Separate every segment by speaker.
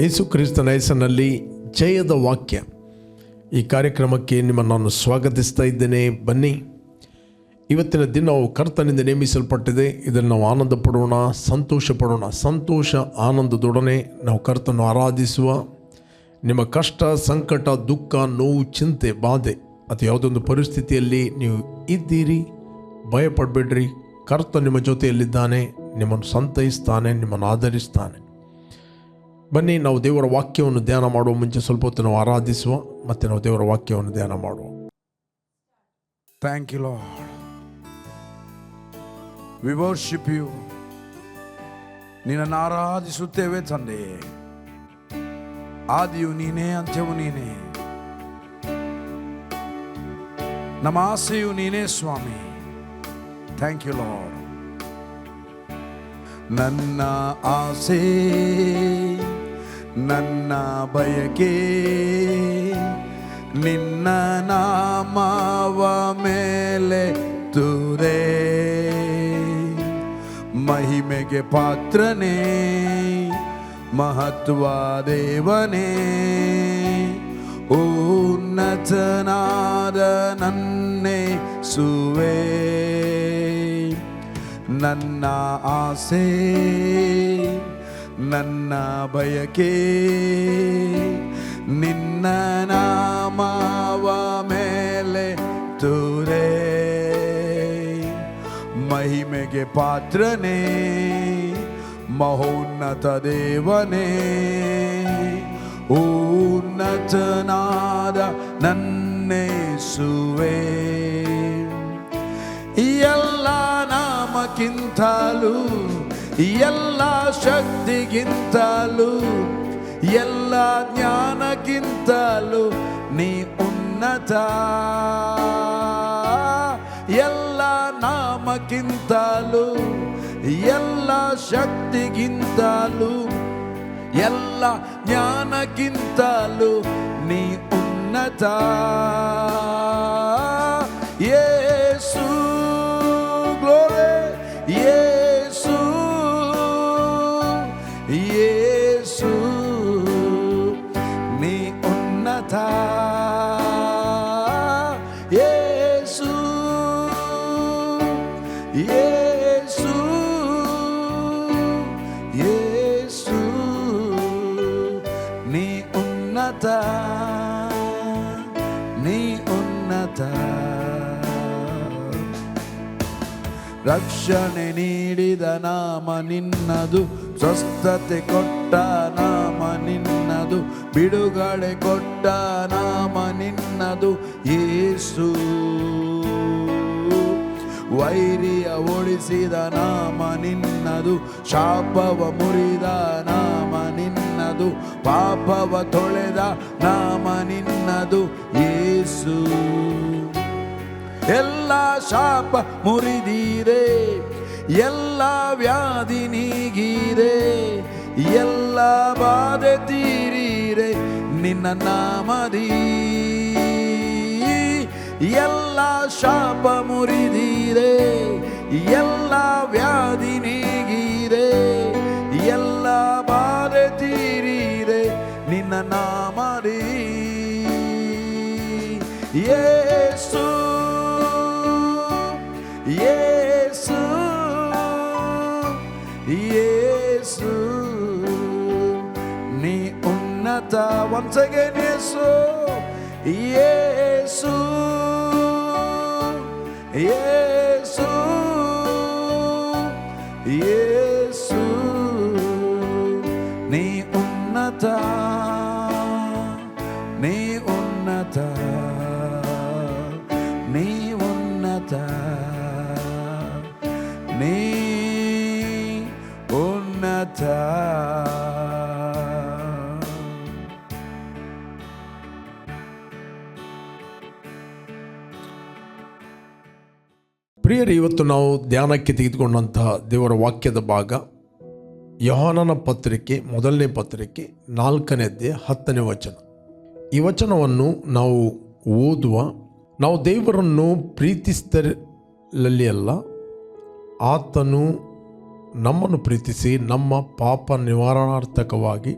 Speaker 1: ಯೇಸು ಕ್ರಿಸ್ತನ ಹೆಸರಿನಲ್ಲಿ ಜಯದ ವಾಕ್ಯ. ಈ ಕಾರ್ಯಕ್ರಮಕ್ಕೆ ನಿಮ್ಮನ್ನು ನಾನು ಸ್ವಾಗತಿಸ್ತಾ ಇದ್ದೇನೆ. ಬನ್ನಿ. ಇವತ್ತಿನ ದಿನವು ಕರ್ತನಿಂದ ನೇಮಿಸಲ್ಪಟ್ಟಿದೆ. ಇದನ್ನು ನಾವು ಆನಂದ ಪಡೋಣ ಸಂತೋಷ ಪಡೋಣ ಸಂತೋಷ ಆನಂದದೊಡನೆ ನಾವು ಕರ್ತನ್ನು ಆರಾಧಿಸುವ. ನಿಮ್ಮ ಕಷ್ಟ, ಸಂಕಟ, ದುಃಖ, ನೋವು, ಚಿಂತೆ, ಬಾಧೆ ಅಥವಾ ಯಾವುದೊಂದು ಪರಿಸ್ಥಿತಿಯಲ್ಲಿ ನೀವು ಇದ್ದೀರಿ. ಭಯಪಡಬೇಡ್ರಿ. ಕರ್ತ ನಿಮ್ಮ ಜೊತೆಯಲ್ಲಿದ್ದಾನೆ. ನಿಮ್ಮನ್ನು ಸಂತೈಸ್ತಾನೆ, ನಿಮ್ಮನ್ನು ಆಧರಿಸ್ತಾನೆ. ಬನ್ನಿ, ನಾವು ದೇವರ ವಾಕ್ಯವನ್ನು ಧ್ಯಾನ ಮಾಡುವ ಮುಂಚೆ ಸ್ವಲ್ಪ ಹೊತ್ತು ನಾವು ಆರಾಧಿಸುವ, ಮತ್ತು ನಾವು ದೇವರ ವಾಕ್ಯವನ್ನು ಧ್ಯಾನ ಮಾಡುವ.
Speaker 2: Thank you Lord we worship you ನಿನ್ನನ್ನು ಆರಾಧಿಸುತ್ತೇವೆ ತಂದೆ. ಆದಿಯು ನೀನೇ, ಅಂತ್ಯವು ನೀನೇ. ನಮ್ಮ ಆಸೆಯು ನೀನೇ, ಸ್ವಾಮಿ. ಥ್ಯಾಂಕ್ ಯು ಲಾರ್ಡ್ ನನ್ನ ಆಸೆ ನನ್ನ ಬಯಕೆ ನಿನ್ನ ನಾಮವ ಮೇಲೆ ತುರೇ. ಮಹಿಮೆಗೆ ಪಾತ್ರನೇ, ಮಹತ್ವ ದೇವನೇ. ಉನ್ನತನಾದ ನನ್ನೇ ಸುವೆ. ನನ್ನ ಆಸೆ ನನ್ನ ಬಯಕೆ. ನಿನ್ನ ನಾಮವ ಮೇಲೆ ತುರೆ ಮಹಿಮೆಗೆ ಪಾತ್ರನೇ ಮಹೋನ್ನತ ದೇವನೇ. ಉನ್ನತನಾದ ನನ್ನೇಸುವೆ. ಎಲ್ಲ ನಾಮಕ್ಕಿಂತಲೂ ಎಲ್ಲ ಶಕ್ತಿಗಿಂತಲೂ ಎಲ್ಲ ಜ್ಞಾನಕ್ಕಿಂತಲೂ ನೀ ಉನ್ನತ. ಎಲ್ಲ ನಾಮಕ್ಕಿಂತಲೂ ಎಲ್ಲ ಶಕ್ತಿಗಿಂತಲೂ ಎಲ್ಲ ಜ್ಞಾನಕ್ಕಿಂತಲೂ ನೀ ಉನ್ನತ. ರಕ್ಷಣೆ ನೀಡಿದ ನಾಮ ನಿನ್ನದು, ಸ್ವಸ್ಥತೆ ಕೊಟ್ಟ ನಾಮ ನಿನ್ನದು, ಬಿಡುಗಡೆ ಕೊಟ್ಟ ನಾಮ ನಿನ್ನದು ಯೇಸು ವೈರಿಯ ಓಡಿಸಿದ ನಾಮ ನಿನ್ನದು, ಶಾಪವ ಮುರಿದ ನಾಮ ನಿನ್ನದು, ಪಾಪವ ತೊಳೆದ ನಾಮ ನಿನ್ನದು ಯೇಸು ಎಲ್ಲ ಶಾಪ ಮುರಿದೀರೆ ಎಲ್ಲ ವ್ಯಾಧಿ ನೀಗೀರೆ ಎಲ್ಲ ಬಾಧೆ ತೀರೀರೆ ನಿನ್ನ ನಾಮದಿ. ಎಲ್ಲ ಶಾಪ ಮುರಿದೀರೆ ಎಲ್ಲ ವ್ಯಾಧಿ ನೀಗೀರೆ ಎಲ್ಲ ಬಾಧೆ ತೀರೀರೆ ನಿನ್ನ ನಾಮದಿ. ಯೇಸು ಯೇಸು ಯೇಸು ನೀ ಉನ್ನತ once again ಯೇಸು ಯೇಸು ಯೇಸು ಯೇಸು
Speaker 1: ಇವತ್ತು ನಾವು ಧ್ಯಾನಕ್ಕೆ ತೆಗೆದುಕೊಂಡಂತಹ ದೇವರ ವಾಕ್ಯದ ಭಾಗ ಯೋಹಾನನ ಪತ್ರಿಕೆ, ಮೊದಲನೇ ಪತ್ರಿಕೆ, ನಾಲ್ಕನೇ ಅಧ್ಯಾಯ, ಹತ್ತನೇ ವಚನ. ಈ ವಚನವನ್ನು ನಾವು ಓದುವ, ನಾವು ದೇವರನ್ನು ಪ್ರೀತಿಸಿದಲ್ಲಿ ಅಲ್ಲ, ಆತನು ನಮ್ಮನ್ನು ಪ್ರೀತಿಸಿ ನಮ್ಮ ಪಾಪ ನಿವಾರಣಾರ್ಥಕವಾಗಿ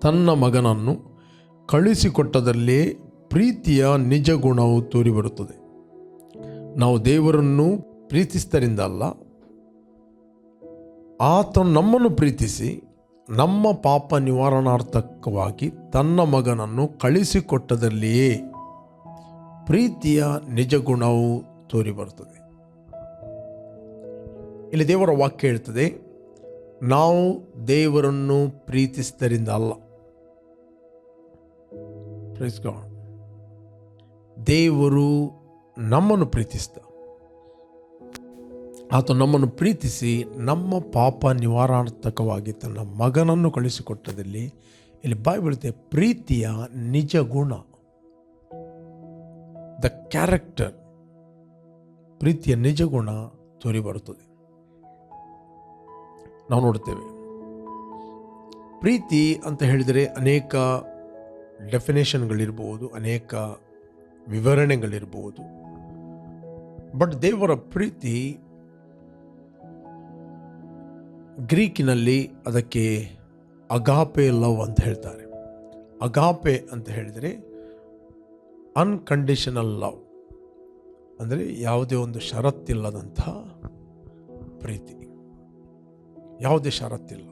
Speaker 1: ತನ್ನ ಮಗನನ್ನು ಕಳುಹಿಸಿಕೊಟ್ಟದಲ್ಲೇ ಪ್ರೀತಿಯ ನಿಜ ಗುಣವು ತೋರಿಬರುತ್ತದೆ. ನಾವು ದೇವರನ್ನು ಪ್ರೀತಿಸಿದರಿಂದ ಅಲ್ಲ ಆತನು ನಮ್ಮನ್ನು ಪ್ರೀತಿಸಿ ನಮ್ಮ ಪಾಪ ನಿವಾರಣಾರ್ಥಕವಾಗಿ ತನ್ನ ಮಗನನ್ನು ಕಳಿಸಿಕೊಟ್ಟದಲ್ಲಿಯೇ ಪ್ರೀತಿಯ ನಿಜ ಗುಣವು ತೋರಿಬರುತ್ತದೆ. ಇಲ್ಲಿ ದೇವರ ವಾಕ್ಯ ಹೇಳ್ತದೆ, ನಾವು ದೇವರನ್ನು ಪ್ರೀತಿಸಿದರಿಂದ ಅಲ್ಲ ದೇವರು ನಮ್ಮನ್ನು ಪ್ರೀತಿಸಿದ. ಆತ ನಮ್ಮನ್ನು ಪ್ರೀತಿಸಿ ನಮ್ಮ ಪಾಪ ನಿವಾರಾರ್ಥಕವಾಗಿ ತನ್ನ ಮಗನನ್ನು ಕಳಿಸಿಕೊಟ್ಟದಲ್ಲಿ ಇಲ್ಲಿ ಬಾಯ್ಬಿಡುತ್ತೆ ಪ್ರೀತಿಯ ನಿಜ ಗುಣ. ದ ಕ್ಯಾರೆಕ್ಟರ್ ಪ್ರೀತಿಯ ನಿಜ ಗುಣ ತೋರಿಬರುತ್ತದೆ. ನಾವು ನೋಡ್ತೇವೆ ಪ್ರೀತಿ ಅಂತ ಹೇಳಿದರೆ ಅನೇಕ ಡೆಫಿನೇಷನ್ಗಳಿರ್ಬೋದು ಅನೇಕ ವಿವರಣೆಗಳಿರ್ಬೋದು. ಬಟ್ ದೇವರ ಪ್ರೀತಿ ಗ್ರೀಕಿನಲ್ಲಿ ಅದಕ್ಕೆ ಅಗಾಪೆ ಲವ್ ಅಂತ ಹೇಳ್ತಾರೆ. ಅಗಾಪೆ ಅಂತ ಹೇಳಿದರೆ ಅನ್ಕಂಡೀಷನಲ್ ಲವ್ ಅಂದರೆ ಯಾವುದೇ ಒಂದು ಷರತ್ತಿಲ್ಲದಂಥ ಪ್ರೀತಿ. ಯಾವುದೇ ಷರತ್ತಿಲ್ಲ.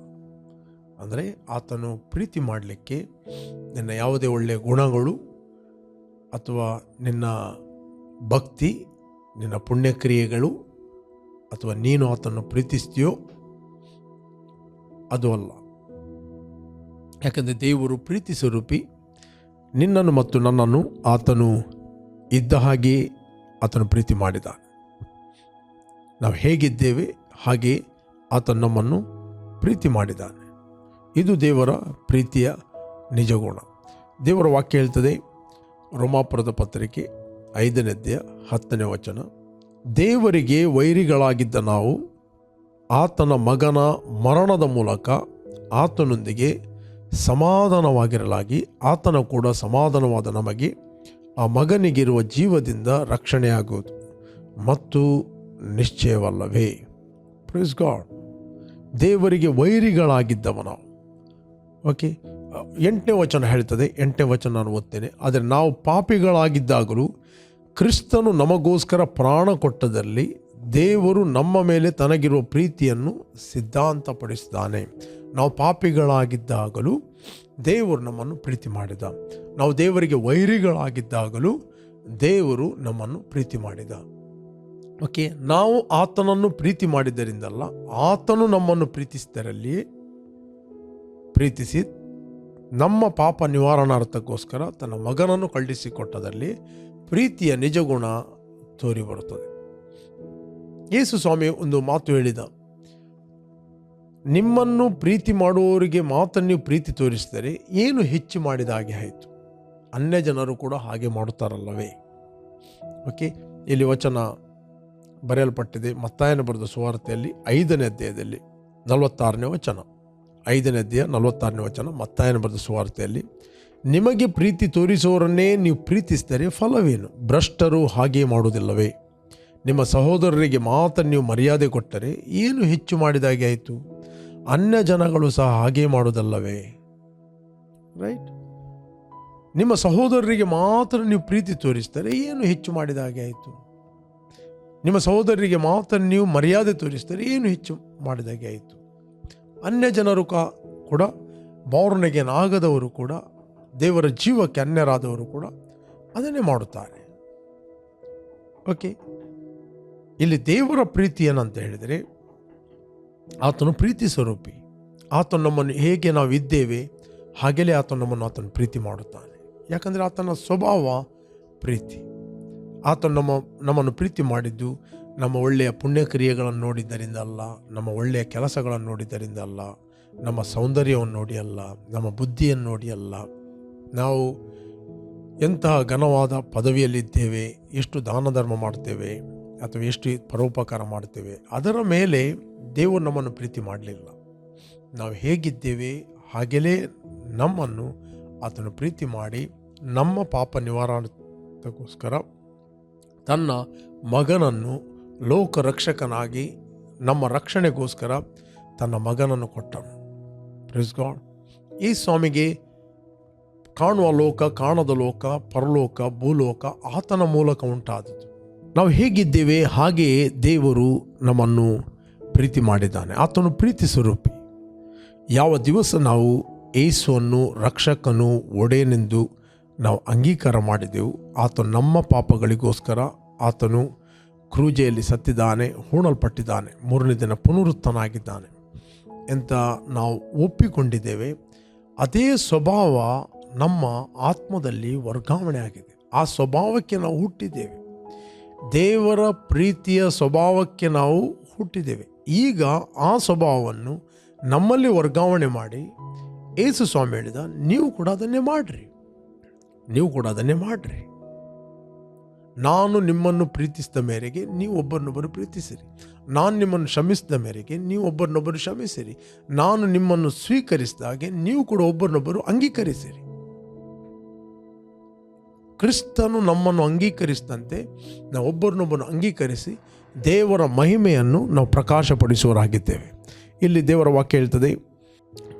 Speaker 1: ಅಂದರೆ ಆತನು ಪ್ರೀತಿ ಮಾಡಲಿಕ್ಕೆ ನಿನ್ನ ಯಾವುದೇ ಒಳ್ಳೆಯ ಗುಣಗಳು ಅಥವಾ ನಿನ್ನ ಭಕ್ತಿ ನಿನ್ನ ಪುಣ್ಯಕ್ರಿಯೆಗಳು ಅಥವಾ ನೀನು ಆತನ್ನು ಪ್ರೀತಿಸ್ತೀಯೋ ಅದು ಅಲ್ಲ. ಯಾಕಂದರೆ ದೇವರು ಪ್ರೀತಿ ಸ್ವರೂಪಿ, ನಿನ್ನನ್ನು ಮತ್ತು ನನ್ನನ್ನು ಆತನು ಇದ್ದ ಹಾಗೆ ಆತನು ಪ್ರೀತಿ ಮಾಡಿದ ನಾವು ಹೇಗಿದ್ದೇವೆ ಹಾಗೆ ಆತ ನಮ್ಮನ್ನು ಪ್ರೀತಿ ಮಾಡಿದ್ದಾನೆ. ಇದು ದೇವರ ಪ್ರೀತಿಯ ನಿಜಗುಣ ದೇವರ ವಾಕ್ಯ ಹೇಳ್ತದೆ, ರೋಮಾಪುರದ ಪತ್ರಿಕೆ ಐದನೇದ್ಯ, ಹತ್ತನೇ ವಚನ. ದೇವರಿಗೆ ವೈರಿಗಳಾಗಿದ್ದ ನಾವು, ಆತನ ಮಗನ ಮರಣದ ಮೂಲಕ ಆತನೊಂದಿಗೆ ಸಮಾಧಾನವಾಗಿರಲಾಗಿ, ಆತನ ಕೂಡ ಸಮಾಧಾನವಾದ ನಮಗೆ ಆ ಮಗನಿಗಿರುವ ಜೀವದಿಂದ ರಕ್ಷಣೆಯಾಗುವುದು. ಮತ್ತು ನಿಶ್ಚಯವಲ್ಲವೇ. ಪ್ರೀಸ್ ಗಾಡ್ ದೇವರಿಗೆ ವೈರಿಗಳಾಗಿದ್ದವ ನಾವು ಓಕೆ ಎಂಟನೇ ವಚನ ಹೇಳ್ತದೆ, ಎಂಟನೇ ವಚನ ನಾನು ಓದ್ತೇನೆ. ಆದರೆ ನಾವು ಪಾಪಿಗಳಾಗಿದ್ದಾಗಲೂ ಕ್ರಿಸ್ತನು ನಮಗೋಸ್ಕರ ಪ್ರಾಣ ಕೊಟ್ಟದಲ್ಲಿ ದೇವರು ನಮ್ಮ ಮೇಲೆ ತನಗಿರುವ ಪ್ರೀತಿಯನ್ನು ಸಿದ್ಧಾಂತಪಡಿಸಿದ್ದಾನೆ. ನಾವು ಪಾಪಿಗಳಾಗಿದ್ದಾಗಲೂ ದೇವರು ನಮ್ಮನ್ನು ಪ್ರೀತಿ ಮಾಡಿದ. ನಾವು ದೇವರಿಗೆ ವೈರಿಗಳಾಗಿದ್ದಾಗಲೂ ದೇವರು ನಮ್ಮನ್ನು ಪ್ರೀತಿ ಮಾಡಿದ. ಓಕೆ, ನಾವು ಆತನನ್ನು ಪ್ರೀತಿ ಮಾಡಿದ್ದರಿಂದಲ್ಲ, ಆತನು ನಮ್ಮನ್ನು ಪ್ರೀತಿಸಿದರಲ್ಲಿಯೇ ಪ್ರೀತಿಸಿ ನಮ್ಮ ಪಾಪ ನಿವಾರಣಾರ್ಥಕ್ಕೋಸ್ಕರ ತನ್ನ ಮಗನನ್ನು ಕಳುಹಿಸಿಕೊಟ್ಟದಲ್ಲಿ ಪ್ರೀತಿಯ ನಿಜಗುಣ ತೋರಿ ಬರುತ್ತದೆ ಯೇಸು ಸ್ವಾಮಿ ಒಂದು ಮಾತು ಹೇಳಿದ, ನಿಮ್ಮನ್ನು ಪ್ರೀತಿ ಮಾಡುವವರಿಗೆ ಮಾತ್ರ ಪ್ರೀತಿ ತೋರಿಸಿದರೆ ಏನು ಹೆಚ್ಚು ಮಾಡಿದ ಹಾಗೆ ಆಯಿತು? ಅನ್ಯ ಜನರು ಕೂಡ ಹಾಗೆ ಮಾಡುತ್ತಾರಲ್ಲವೇ? ಓಕೆ, ಇಲ್ಲಿ ವಚನ ಬರೆಯಲ್ಪಟ್ಟಿದೆ ಮತ್ತಾಯನ ಬರೆದ ಸುವಾರ್ತೆಯಲ್ಲಿ ಐದನೇ ಅಧ್ಯಾಯದಲ್ಲಿ ನಲವತ್ತಾರನೇ ವಚನ. ಐದನೇ ಅಧ್ಯಾಯ ನಲವತ್ತಾರನೇ ವಚನ, ಮತ್ತಾಯನ ಬರೆದ ಸುವಾರ್ತೆಯಲ್ಲಿ, ನಿಮಗೆ ಪ್ರೀತಿ ತೋರಿಸುವವರನ್ನೇ ನೀವು ಪ್ರೀತಿಸಿದರೆ ಫಲವೇನು? ಭ್ರಷ್ಟರು ಹಾಗೆ ಮಾಡುವುದಿಲ್ಲವೇ? ನಿಮ್ಮ ಸಹೋದರರಿಗೆ ಮಾತ್ರ ನೀವು ಮರ್ಯಾದೆ ಕೊಟ್ಟರೆ ಏನು ಹೆಚ್ಚು ಮಾಡಿದಾಗೆ ಆಯಿತು? ಅನ್ಯ ಜನಗಳು ಸಹ ಹಾಗೆ ಮಾಡುವುದಲ್ಲವೇ? ರೈಟ್ ನಿಮ್ಮ ಸಹೋದರರಿಗೆ ಮಾತ್ರ ನೀವು ಪ್ರೀತಿ ತೋರಿಸಿದರೆ ಏನು ಹೆಚ್ಚು ಮಾಡಿದ ಹಾಗೆ ಆಯಿತು? ನಿಮ್ಮ ಸಹೋದರರಿಗೆ ಮಾತ್ರ ನೀವು ಮರ್ಯಾದೆ ತೋರಿಸಿದರೆ ಏನು ಹೆಚ್ಚು ಮಾಡಿದಾಗೆ ಆಯಿತು? ಅನ್ಯ ಜನರು ಕೂಡ ಆಗದವರು ಕೂಡ, ದೇವರ ಜೀವಕ್ಕೆ ಅನ್ಯರಾದವರು ಕೂಡ ಅದನ್ನೇ ಮಾಡುತ್ತಾರೆ. ಓಕೆ ಇಲ್ಲಿ ದೇವರ ಪ್ರೀತಿ ಏನಂತ ಹೇಳಿದರೆ, ಆತನು ಪ್ರೀತಿ ಸ್ವರೂಪಿ. ಆತನು ನಮ್ಮನ್ನು ಹೇಗೆ ನಾವು ಇದ್ದೇವೆ ಹಾಗೆಯೇ ಆತನು ನಮ್ಮನ್ನು ಆತನು ಪ್ರೀತಿ ಮಾಡುತ್ತಾನೆ. ಯಾಕಂದರೆ ಆತನ ಸ್ವಭಾವ ಪ್ರೀತಿ. ಆತನು ನಮ್ಮ ನಮ್ಮನ್ನು ಪ್ರೀತಿ ಮಾಡಿದ್ದು ನಮ್ಮ ಒಳ್ಳೆಯ ಪುಣ್ಯಕ್ರಿಯೆಗಳನ್ನು ನೋಡಿದ್ದರಿಂದ ಅಲ್ಲ, ನಮ್ಮ ಒಳ್ಳೆಯ ಕೆಲಸಗಳನ್ನು ನೋಡಿದ್ದರಿಂದ ಅಲ್ಲ, ನಮ್ಮ ಸೌಂದರ್ಯವನ್ನು ನೋಡಿ ಅಲ್ಲ, ನಮ್ಮ ಬುದ್ಧಿಯನ್ನು ನೋಡಿ ಅಲ್ಲ. ನಾವು ಎಂತಹ ಘನವಾದ ಪದವಿಯಲ್ಲಿದ್ದೇವೆ, ಎಷ್ಟು ದಾನ ಧರ್ಮ ಮಾಡ್ತೇವೆ, ಅಥವಾ ಎಷ್ಟು ಪರೋಪಕಾರ ಮಾಡ್ತೇವೆ, ಅದರ ಮೇಲೆ ದೇವರು ನಮ್ಮನ್ನು ಪ್ರೀತಿ ಮಾಡಲಿಲ್ಲ. ನಾವು ಹೇಗಿದ್ದೇವೆ, ಹಾಗೆಯೇ ನಮ್ಮನ್ನು ಆತನು ಪ್ರೀತಿ ಮಾಡಿ ನಮ್ಮ ಪಾಪ ನಿವಾರಣಕ್ಕೋಸ್ಕರ ತನ್ನ ಮಗನನ್ನು ಲೋಕ ರಕ್ಷಕನಾಗಿ ನಮ್ಮ ರಕ್ಷಣೆಗೋಸ್ಕರ ತನ್ನ ಮಗನನ್ನು ಕೊಟ್ಟನು ಗಾಡ್ ಈ ಸ್ವಾಮಿಗೆ ಕಾಣುವ ಲೋಕ, ಕಾಣದ ಲೋಕ, ಪರಲೋಕ, ಭೂಲೋಕ ಆತನ ಮೂಲಕ ಉಂಟಾದದ್ದು. ನಾವು ಹೇಗಿದ್ದೇವೆ, ಹಾಗೆಯೇ ದೇವರು ನಮ್ಮನ್ನು ಪ್ರೀತಿ ಮಾಡಿದ್ದಾನೆ. ಆತನು ಪ್ರೀತಿ ಸ್ವರೂಪಿ. ಯಾವ ದಿವಸ ನಾವು ಏಸುವನ್ನು ರಕ್ಷಕನು, ಒಡೆಯನೆಂದು ನಾವು ಅಂಗೀಕಾರ ಮಾಡಿದೆವು ಆತನು ನಮ್ಮ ಪಾಪಗಳಿಗೋಸ್ಕರ ಆತನು ಕ್ರೂಜೆಯಲ್ಲಿ ಸತ್ತಿದ್ದಾನೆ, ಹೂಣಲ್ಪಟ್ಟಿದ್ದಾನೆ, ಮೂರನೇ ದಿನ ಪುನರುತ್ತನಾಗಿದ್ದಾನೆ ಅಂತ ನಾವು ಒಪ್ಪಿಕೊಂಡಿದ್ದೇವೆ. ಅದೇ ಸ್ವಭಾವ ನಮ್ಮ ಆತ್ಮದಲ್ಲಿ ವರ್ಗಾವಣೆ ಆಗಿದೆ. ಆ ಸ್ವಭಾವಕ್ಕೆ ನಾವು ಹುಟ್ಟಿದ್ದೇವೆ. ದೇವರ ಪ್ರೀತಿಯ ಸ್ವಭಾವಕ್ಕೆ ನಾವು ಹುಟ್ಟಿದ್ದೇವೆ. ಈಗ ಆ ಸ್ವಭಾವವನ್ನು ನಮ್ಮಲ್ಲಿ ವರ್ಗಾವಣೆ ಮಾಡಿ ಏಸು ಸ್ವಾಮಿ ಹೇಳಿದ, ನೀವು ಕೂಡ ಅದನ್ನೇ ಮಾಡಿರಿ. ನೀವು ಕೂಡ ಅದನ್ನೇ ಮಾಡಿರಿ. ನಾನು ನಿಮ್ಮನ್ನು ಪ್ರೀತಿಸಿದ ಮೇರೆಗೆ ನೀವು ಒಬ್ಬರನ್ನೊಬ್ಬರು ಪ್ರೀತಿಸಿರಿ. ನಾನು ನಿಮ್ಮನ್ನು ಕ್ಷಮಿಸಿದ ಮೇರೆಗೆ ನೀವು ಒಬ್ಬರನ್ನೊಬ್ಬರು ಕ್ಷಮಿಸಿರಿ. ನಾನು ನಿಮ್ಮನ್ನು ಸ್ವೀಕರಿಸಿದಾಗೆ ನೀವು ಕೂಡ ಒಬ್ಬರನ್ನೊಬ್ಬರು ಅಂಗೀಕರಿಸಿರಿ. ಕ್ರಿಸ್ತನು ನಮ್ಮನ್ನು ಅಂಗೀಕರಿಸಿದಂತೆ ನಾವು ಒಬ್ಬರನ್ನೊಬ್ಬರು ಅಂಗೀಕರಿಸಿ ದೇವರ ಮಹಿಮೆಯನ್ನು ನಾವು ಪ್ರಕಾಶಪಡಿಸುವರಾಗಿದ್ದೇವೆ ಇಲ್ಲಿ ದೇವರ ವಾಕ್ಯ ಹೇಳ್ತದೆ,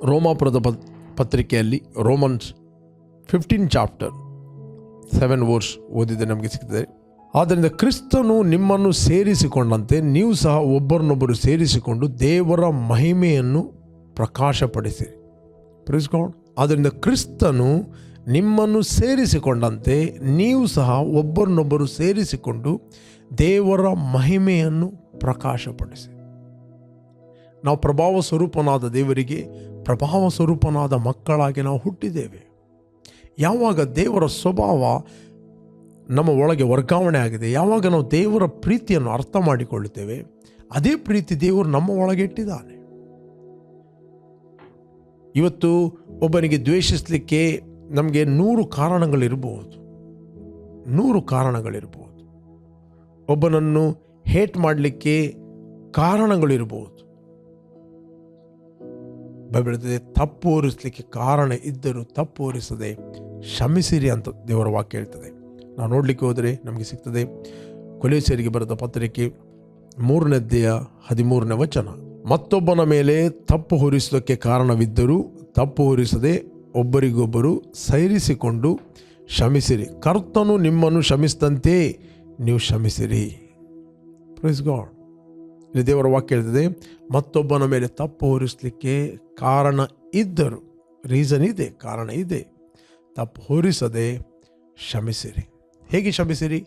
Speaker 1: ರೋಮಾಪುರದ ಪತ್- ಪತ್ರಿಕೆಯಲ್ಲಿ Romans fifteen chapter seven verse ಓದಿದೆ ನಮಗೆ ಸಿಗ್ತದೆ. ಆದ್ದರಿಂದ ಕ್ರಿಸ್ತನು ನಿಮ್ಮನ್ನು ಸೇರಿಸಿಕೊಂಡಂತೆ ನೀವು ಸಹ ಒಬ್ಬರನ್ನೊಬ್ಬರು ಸೇರಿಸಿಕೊಂಡು ದೇವರ ಮಹಿಮೆಯನ್ನು ಪ್ರಕಾಶಪಡಿಸಿರಿ ಪ್ರಿಸ್ಕೊಂಡು ಆದ್ದರಿಂದ ಕ್ರಿಸ್ತನು ನಿಮ್ಮನ್ನು ಸೇರಿಸಿಕೊಂಡಂತೆ ನೀವು ಸಹ ಒಬ್ಬರನ್ನೊಬ್ಬರು ಸೇರಿಸಿಕೊಂಡು ದೇವರ ಮಹಿಮೆಯನ್ನು ಪ್ರಕಾಶಪಡಿಸಿ. ನಾವು ಪ್ರಭಾವ ಸ್ವರೂಪನಾದ ದೇವರಿಗೆ ಪ್ರಭಾವ ಸ್ವರೂಪನಾದ ಮಕ್ಕಳಾಗಿ ನಾವು ಹುಟ್ಟಿದ್ದೇವೆ. ಯಾವಾಗ ದೇವರ ಸ್ವಭಾವ ನಮ್ಮ ಒಳಗೆ ವರ್ಗಾವಣೆ ಆಗಿದೆ, ಯಾವಾಗ ನಾವು ದೇವರ ಪ್ರೀತಿಯನ್ನು ಅರ್ಥ ಮಾಡಿಕೊಳ್ಳುತ್ತೇವೆ, ಅದೇ ಪ್ರೀತಿ ದೇವರು ನಮ್ಮ ಒಳಗೆ ಇಟ್ಟಿದ್ದಾನೆ. ಇವತ್ತು ಒಬ್ಬನಿಗೆ ದ್ವೇಷಿಸಲಿಕ್ಕೆ ನಮಗೆ ನೂರು ಕಾರಣಗಳಿರಬಹುದು ನೂರು ಕಾರಣಗಳಿರಬಹುದು ಒಬ್ಬನನ್ನು ಹೇಟ್ ಮಾಡಲಿಕ್ಕೆ ಕಾರಣಗಳಿರಬಹುದು ಬೈಬಲ್ ತಪ್ಪು ಓರಿಸಲಿಕ್ಕೆ ಕಾರಣ ಇದ್ದರೂ ತಪ್ಪು ಓರಿಸದೆ ಕ್ಷಮಿಸಿರಿ ಅಂತ ದೇವರ ವಾಕ್ಯ ಹೇಳ್ತದೆ. ನಾವು ನೋಡಲಿಕ್ಕೆ ಹೋದರೆ ನಮಗೆ ಸಿಗ್ತದೆ. ಕೊಲೆಸೇರಿಗೆ ಬರೆದ ಪತ್ರಿಕೆ ಮೂರನೇದ್ದೆಯ ಹದಿಮೂರನೇ ವಚನ. ಮತ್ತೊಬ್ಬನ ಮೇಲೆ ತಪ್ಪು ಹೊರಿಸೋದಕ್ಕೆ ಕಾರಣವಿದ್ದರೂ ತಪ್ಪು ಹೊರಿಸದೆ ಒಬ್ಬರಿಗೊಬ್ಬರು ಸೈರಿಸಿಕೊಂಡು ಕ್ಷಮಿಸಿರಿ. ಕರ್ತನು ನಿಮ್ಮನ್ನು ಕ್ಷಮಿಸಿದಂತೆ ನೀವು ಕ್ಷಮಿಸಿರಿ. ಪ್ರೈಸ್ ಗಾಡ್ ಇಲ್ಲಿ ದೇವರ ವಾಕ್ಯ ಹೇಳ್ತದೆ, ಮತ್ತೊಬ್ಬನ ಮೇಲೆ ತಪ್ಪು ಹೊರಿಸಲಿಕ್ಕೆ ಕಾರಣ ಇದ್ದರು. ರೀಸನ್ ಇದೆ, ಕಾರಣ ಇದೆ. ತಪ್ಪು ಹೊರಿಸದೆ ಕ್ಷಮಿಸಿರಿ. ಹೇಗೆ ಕ್ಷಮಿಸಿರಿ?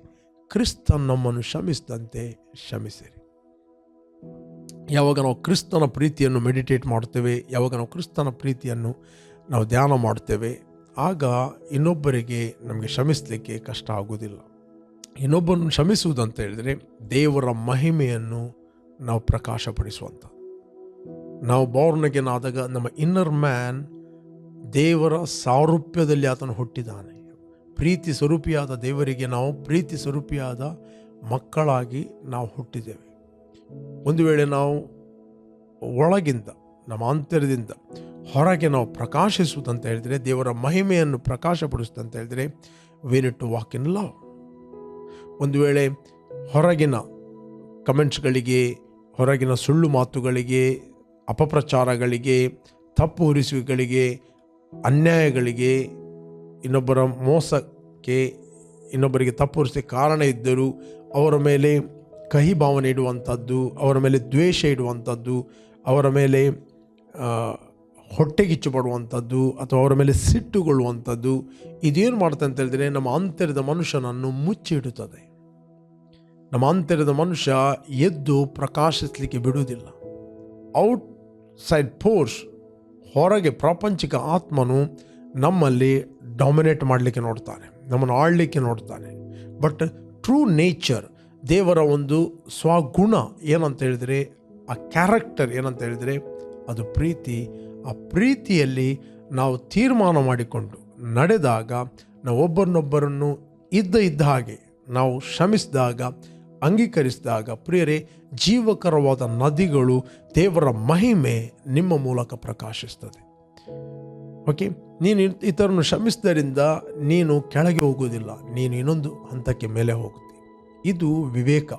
Speaker 1: ಕ್ರಿಸ್ತನ್ ನಮ್ಮನ್ನು ಕ್ಷಮಿಸಿದಂತೆ ಕ್ಷಮಿಸಿರಿ. ಯಾವಾಗ ನಾವು ಕ್ರಿಸ್ತನ ಪ್ರೀತಿಯನ್ನು ಮೆಡಿಟೇಟ್ ಮಾಡ್ತೇವೆ ಯಾವಾಗ ನಾವು ಕ್ರಿಸ್ತನ ಪ್ರೀತಿಯನ್ನು ನಾವು ಧ್ಯಾನ ಮಾಡ್ತೇವೆ ಆಗ ಇನ್ನೊಬ್ಬರಿಗೆ ನಮಗೆ ಕ್ಷಮಿಸಲಿಕ್ಕೆ ಕಷ್ಟ ಆಗುವುದಿಲ್ಲ. ಇನ್ನೊಬ್ಬರನ್ನು ಕ್ಷಮಿಸುವುದಂತ ಹೇಳಿದರೆ ದೇವರ ಮಹಿಮೆಯನ್ನು ನಾವು ಪ್ರಕಾಶಪಡಿಸುವಂಥ ನಾವು ಬೌರ್ನಗೆನಾದಾಗ ನಮ್ಮ ಇನ್ನರ್ ಮ್ಯಾನ್ ದೇವರ ಸಾರೂಪ್ಯದಲ್ಲಿ ಆತನು ಹುಟ್ಟಿದ್ದಾನೆ. ಪ್ರೀತಿ ಸ್ವರೂಪಿಯಾದ ದೇವರಿಗೆ ನಾವು ಪ್ರೀತಿ ಸ್ವರೂಪಿಯಾದ ಮಕ್ಕಳಾಗಿ ನಾವು ಹುಟ್ಟಿದ್ದೇವೆ. ಒಂದು ವೇಳೆ ನಾವು ಒಳಗಿಂದ, ನಮ್ಮ ಆಂತರ್ಯದಿಂದ ಹೊರಗೆ ನಾವು ಪ್ರಕಾಶಿಸುವುದಂತ ಹೇಳಿದರೆ, ದೇವರ ಮಹಿಮೆಯನ್ನು ಪ್ರಕಾಶಪಡಿಸುವುದಂತ ಹೇಳಿದರೆ where to walk in love ಒಂದು ವೇಳೆ ಹೊರಗಿನ ಕಮೆಂಟ್ಸ್ಗಳಿಗೆ ಹೊರಗಿನ ಸುಳ್ಳು ಮಾತುಗಳಿಗೆ, ಅಪಪ್ರಚಾರಗಳಿಗೆ, ತಪ್ಪು ಉರಿಸುವಿಕೆಗಳಿಗೆ ಅನ್ಯಾಯಗಳಿಗೆ, ಇನ್ನೊಬ್ಬರ ಮೋಸಕ್ಕೆ, ಇನ್ನೊಬ್ಬರಿಗೆ ತಪ್ಪು ಹೊರಿಸಲಿಕ್ಕೆ ಕಾರಣ ಇದ್ದರೂ ಅವರ ಮೇಲೆ ಕಹಿ ಭಾವನೆ ಇಡುವಂಥದ್ದು, ಅವರ ಮೇಲೆ ದ್ವೇಷ ಇಡುವಂಥದ್ದು, ಅವರ ಮೇಲೆ ಹೊಟ್ಟೆಗಿಚ್ಚು ಪಡುವಂಥದ್ದು ಅಥವಾ ಅವರ ಮೇಲೆ ಸಿಟ್ಟುಗೊಳ್ಳುವಂಥದ್ದು, ಇದೇನು ಮಾಡುತ್ತೆ ಹೇಳಿದ್ರೆ ನಮ್ಮ ಅಂತರದ ಮನುಷ್ಯನನ್ನು ಮುಚ್ಚಿಡುತ್ತದೆ. ನಮ್ಮ ಅಂತರದ ಮನುಷ್ಯ ಎದ್ದು ಪ್ರಕಾಶಿಸಲಿಕ್ಕೆ ಬಿಡುವುದಿಲ್ಲ. ಔಟ್ ಸೈಡ್ ಫೋರ್ಸ್ ಹೊರಗೆ ಪ್ರಾಪಂಚಿಕ ಆತ್ಮನು ನಮ್ಮಲ್ಲಿ ಡಾಮಿನೇಟ್ ಮಾಡಲಿಕ್ಕೆ ನೋಡ್ತಾನೆ, ನಮ್ಮನ್ನು ಆಳಲಿಕ್ಕೆ ನೋಡ್ತಾನೆ. ಬಟ್ ಟ್ರೂ ನೇಚರ್ ದೇವರ ಒಂದು ಸ್ವಗುಣ ಏನಂತ ಹೇಳಿದರೆ, ಆ ಕ್ಯಾರೆಕ್ಟರ್ ಏನಂತ ಹೇಳಿದರೆ, ಅದು ಪ್ರೀತಿ. ಆ ಪ್ರೀತಿಯಲ್ಲಿ ನಾವು ತೀರ್ಮಾನ ಮಾಡಿಕೊಂಡು ನಡೆದಾಗ ನಾವು ಒಬ್ಬರನ್ನೊಬ್ಬರನ್ನು ಇದ್ದ ಇದ್ದ ಹಾಗೆ, ನಾವು ಶ್ರಮಿಸಿದಾಗ ಅಂಗೀಕರಿಸಿದಾಗ, ಪ್ರಿಯರೇ, ಜೀವಕರವಾದ ನದಿಗಳು ದೇವರ ಮಹಿಮೆ ನಿಮ್ಮ ಮೂಲಕ ಪ್ರಕಾಶಿಸ್ತದೆ. ಓಕೆ ನೀನು ಇತರನ್ನು ಶ್ರಮಿಸಿದ್ದರಿಂದ ನೀನು ಕೆಳಗೆ ಹೋಗುವುದಿಲ್ಲ. ನೀನು ಇನ್ನೊಂದು ಹಂತಕ್ಕೆ ಮೇಲೆ ಹೋಗುತ್ತೆ. ಇದು ವಿವೇಕ.